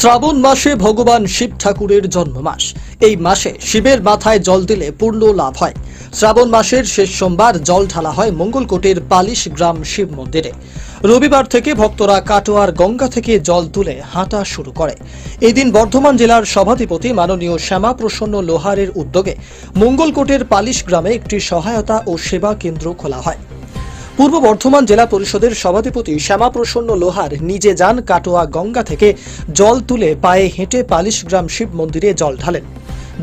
শ্রাবণ মাসে ভগবান শিব ঠাকুরের জন্ম মাস এই মাসে শিবের মাথায় জল দিলে পূর্ণ লাভ হয়। শ্রাবণ মাসের শেষ সোমবার জল ঢালা হয় মঙ্গলকোটের পালিশ গ্রাম শিব মন্দিরে। রবিবার থেকে ভক্তরা কাটোয়ার গঙ্গা থেকে জল তুলে হাঁটা শুরু করে। এদিন বর্ধমান জেলার সভাধিপতি মাননীয় শ্যামা প্রসন্ন লোহারের উদ্যোগে মঙ্গলকোটের পালিশ গ্রামে একটি সহায়তা ও সেবা কেন্দ্র খোলা হয়। পূর্ব বর্ধমান জেলা পরিষদের সভাধিপতি শ্যামাপ্রসন্ন লোহার নিজে যান কাটোয়া গঙ্গা থেকে জল তুলে পায়ে হেঁটে পালিশগ্রাম শিব মন্দিরে জল ঢালেন।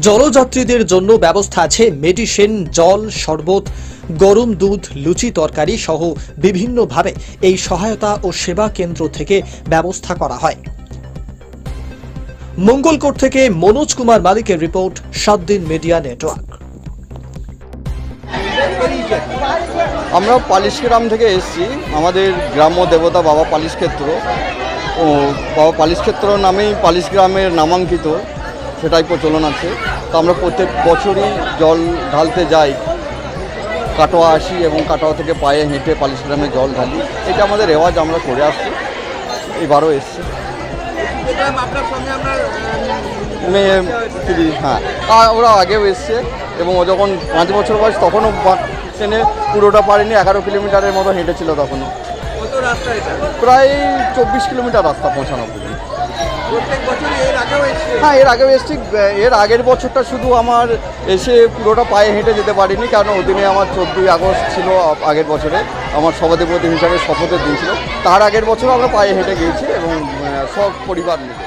জলযাত্রীদের জন্য ব্যবস্থা আছে মেডিসিন, জল, শরবত, গরম দুধ, লুচি তরকারি সহ বিভিন্নভাবে এই সহায়তা ও সেবা কেন্দ্র থেকে ব্যবস্থা করা হয়। মঙ্গলকোট থেকে মনোজ কুমার মালিকের রিপোর্ট সাত দিন মিডিয়া নেটওয়ার্ক। আমরা পালিশ গ্রাম থেকে এসেছি। আমাদের গ্রাম্য দেবতা বাবা পালিশ ক্ষেত্র। ও, বাবা পালিশ ক্ষেত্র নামেই পালিশ গ্রামের নামাঙ্কিত। সেটাই প্রচলন আছে। তো আমরা প্রত্যেক বছরই জল ঢালতে যাই। কাটোয়া আসি এবং কাটোয়া থেকে পায়ে হেঁটে পালিশ গ্রামে জল ঢালি। এটা আমাদের রেওয়াজ, আমরা করে আসছি। এবারও এসছি। মেয়ে হ্যাঁ। ওরা আগেও এসছে এবং ও যখন পাঁচ বছর বয়স, তখনও ট্রেনে পুরোটা পারেনি এগারো কিলোমিটারের মতো হেঁটেছিল তখনও। প্রায় চব্বিশ কিলোমিটার রাস্তা পৌঁছানো। পর্যন্ত হ্যাঁ এর আগেও এসছি এর আগের বছরটা শুধু আমার এসে পুরোটা পায়ে হেঁটে যেতে পারিনি কারণ ওদিনে আমার চোদ্দোই আগস্ট ছিল আগের বছরে আমার সভাধিপতি হিসাবে শপথের দিন ছিল। তার আগের বছর আমরা পায়ে হেঁটে গিয়েছি এবং সব পরিবার মিলে।